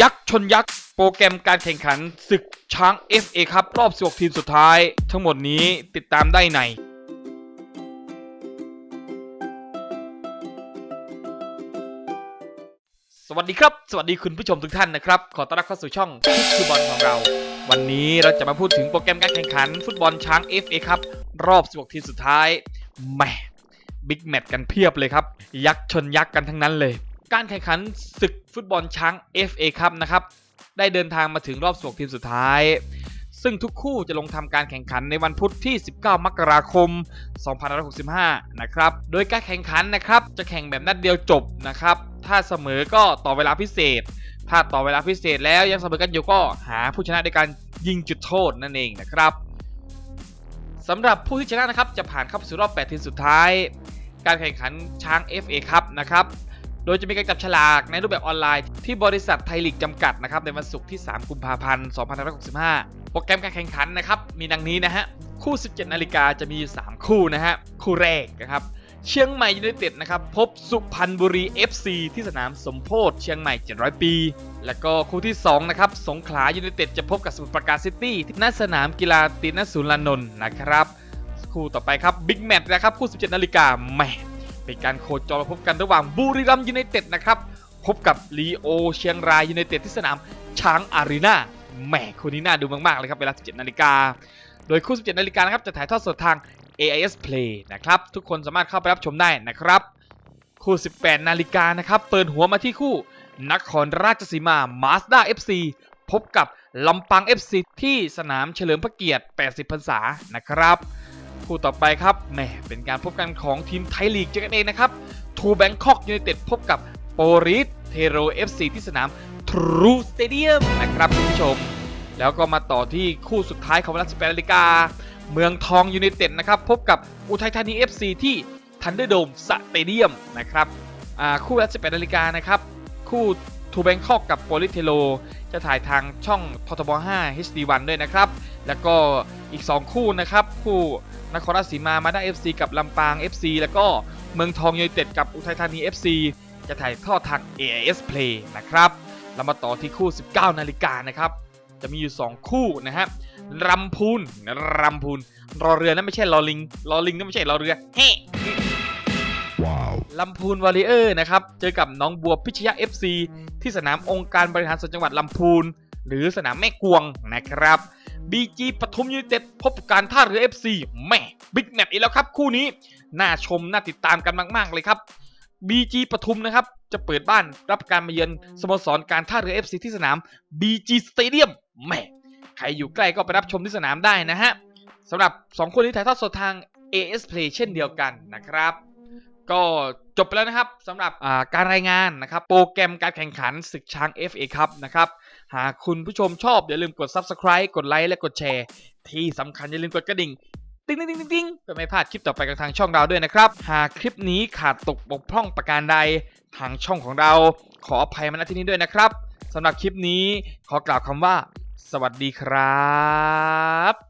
ยักษ์ชนยักษ์โปรแกรมการแข่งขันศึกช้าง FA ครับรอบ 16 ทีมสุดท้าย ทั้งหมดนี้ติดตามได้ในสวัสดีครับ สวัสดีคุณผู้ชมทุกท่านนะครับ ขอต้อนรับเข้าสู่ช่องคิกคือบอลของเรา วันนี้เราจะมาพูดถึงโปรแกรมการแข่งขัน ฟุตบอลช้าง FA ครับรอบ 16 ทีมสุดท้ายแหมบิ๊กแมตช์กันเพียบเลยครับ ยักษ์ชนยักษ์กันทั้งนั้นเลย การแข่งขันศึกฟุตบอลช้าง FA ครับนะครับ ได้เดินทางมาถึงรอบ16ทีมสุดท้าย ซึ่งทุกคู่จะลงทำการแข่งขันในวันพุธที่ 19 มกราคม 2565 นะครับ โดยการแข่งขันนะครับ จะแข่งแบบนัดเดียวจบนะครับ ถ้าเสมอก็ต่อเวลาพิเศษ ถ้าต่อเวลาพิเศษแล้วยังเสมอกันอยู่ก็หาผู้ชนะด้วยการยิงจุดโทษนั่นเองนะครับสำหรับผู้ที่ชนะนะครับจะผ่านเข้าสู่รอบ 8 ทีมสุดท้าย การแข่งขันช้าง FA ครับนะครับ โดยจะมีการจับฉลากในรูปแบบออนไลน์ที่บริษัทไทยลีกจำกัดนะครับในวันศุกร์ที่ 3 กุมภาพันธ์ 2565 โปรแกรมการแข่งขันนะครับมีดังนี้นะฮะ คู่ 17 นาฬิกาจะมี 3 คู่นะฮะ คู่แรกนะครับ เชียงใหม่ยูไนเต็ดนะครับพบสุพรรณบุรี FC ที่สนามสมโพธิเชียงใหม่ 700 ปี แล้วก็คู่ที่2นะครับสงขลายูไนเต็ดจะพบกับสมุทรปราการซิตี้ที่หน้าสนามกีฬาตีนศูนย์ลานนท์นะครับ คู่ต่อไปครับบิ๊กแมตช์นะครับคู่ 17 นาฬิกาแม เป็นการโคจรมาพบกันระหว่างบุรีรัมย์ยูไนเต็ดนะครับ พบกับลีโอเชียงรายยูไนเต็ดที่สนามช้างอารีนาแหมคู่นี้น่าดูมาก ๆ เลยครับ เวลา 17 นาฬิกา โดยคู่ 17 นาฬิกานะครับ จะถ่ายทอดสดทาง AIS Play นะครับ ทุกคนสามารถเข้าไปรับชมได้นะครับ คู่ 18 นาฬิกานะครับ เปิดหัวมาที่คู่นครราชสีมา Mazda FC พบกับลำปาง FC ที่สนามเฉลิมพระเกียรติ 80 พรรษานะครับ คู่ต่อไปครับแหมเป็นการพบกันของทีมไทยลีกเจอกันเองนะครับทูแบงคอกยูไนเต็ดพบกับโปริสเทโร FC ที่สนามทรูสเตเดียมนะครับคุณผู้ชม แล้วก็มาต่อที่คู่สุดท้ายของเวลา18นาฬิกา เมืองทองยูไนเต็ดนะครับ พบกับอุทัยธานี FC ที่ทันเดอร์โดมสเตเดียมนะครับอ่าคู่เวลา18นาฬิกานะครับ คู่ทูแบงคอกกับโปลิสเทโรจะถ่ายทางช่องททบ 5 HD1 ด้วยนะครับ แล้วก็อีก 2 คู่นะครับ คู่นครราชสีมามาด้า FC กับลำปาง FC แล้วก็เมืองทองยูไนเต็ดกับอุทัยธานี FC จะถ่ายทอดทาง AIS Play นะครับเรามาต่อที่คู่ 19 นาฬิกานะครับ จะมีอยู่ 2 คู่นะฮะรำพูนรำพูนรอเรือนั่นไม่ใช่รอลิงรอลิงนั่นไม่ใช่รอเรือเฮ้ Wow. ลำพูนวอริเออร์นะครับเจอกับน้องบัวพิชยะ FC ที่สนามองค์การบริหารส่วนจังหวัดลำพูน หรือสนามแม่กวงนะครับ BG ปทุมยูเต็ดพบการท่าเรือ FC แม่บิ๊กแมตช์อีกแล้วครับ คู่นี้น่าชมน่าติดตามกันมาก ๆ เลยครับ BG ปทุมนะครับ จะเปิดบ้านรับการมาเยือนสโมสรการท่าเรือ FC ที่สนาม BG Stadium แหม่ใครอยู่ใกล้ก็ไปรับชมที่สนามได้นะฮะสำหรับ 2 คนนี้ถ่ายทอดสดทาง AS Play เช่นเดียวกันนะครับ ก็ จบไปแล้วนะครับสำหรับการรายงานนะครับ โปรแกรมการแข่งขันศึกช้าง FA ครับนะครับ หากคุณผู้ชมชอบ อย่าลืมกด Subscribe กดไลค์และกดแชร์ ที่สำคัญอย่าลืมกดกระดิ่งติ๊งติ๊งติ๊งติ๊งติ๊งเพื่อไม่พลาดคลิปต่อไปกับทางช่องเราด้วยนะครับ หากคลิปนี้ขาดตกบกพร่องประการใดทางช่องของเรา ขออภัยมาณที่นี้ด้วยนะครับสำหรับคลิปนี้ขอกล่าวคำว่า สวัสดีครับ